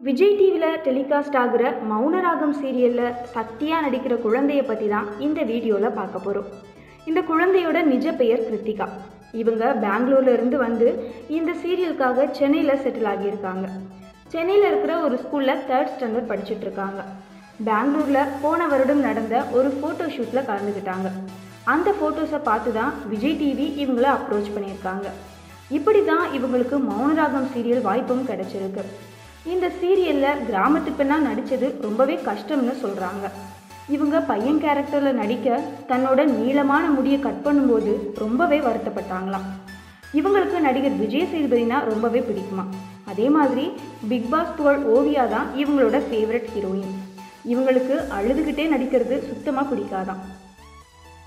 விஜய் டிவியில் டெலிகாஸ்ட் ஆகிற மௌனராகம் சீரியலில் சக்தியாக நடிக்கிற குழந்தைய பற்றி தான் இந்த வீடியோவில் பார்க்க போகிறோம் இந்த குழந்தையோட நிஜ பெயர் கிருத்திகா. இவங்க பெங்களூர்ல இருந்து வந்து இந்த சீரியலுக்காக சென்னையில் செட்டில் ஆகியிருக்காங்க. சென்னையில் இருக்கிற ஒரு ஸ்கூலில் தேர்ட் ஸ்டாண்டர்ட் படிச்சுட்டு இருக்காங்க. பெங்களூரில் போன வருடம் நடந்த ஒரு ஃபோட்டோ ஷூட்டில் கலந்துக்கிட்டாங்க அந்த ஃபோட்டோஸை பார்த்து தான் விஜய் டிவி இவங்கள அப்ரோச் பண்ணியிருக்காங்க. இப்படி தான் இவங்களுக்கு மௌனராகம் சீரியல் வாய்ப்பும் கிடைச்சிருக்கு. இந்த சீரியலில் கிராமத்து பெண்ணாக நடித்தது ரொம்பவே கஷ்டம்னு சொல்கிறாங்க இவங்க பையன் கேரக்டரில் நடிக்க தன்னோட நீளமான முடியை கட் பண்ணும்போது ரொம்பவே வருத்தப்பட்டாங்களாம். இவங்களுக்கு நடிகர் விஜய் சேதுபதினா ரொம்பவே பிடிக்குமா? அதே மாதிரி பிக் பாஸ் புகழ் ஓவியா தான் இவங்களோட ஃபேவரட் ஹீரோயின் இவங்களுக்கு அழுதுகிட்டே நடிக்கிறது சுத்தமாக பிடிக்காதான்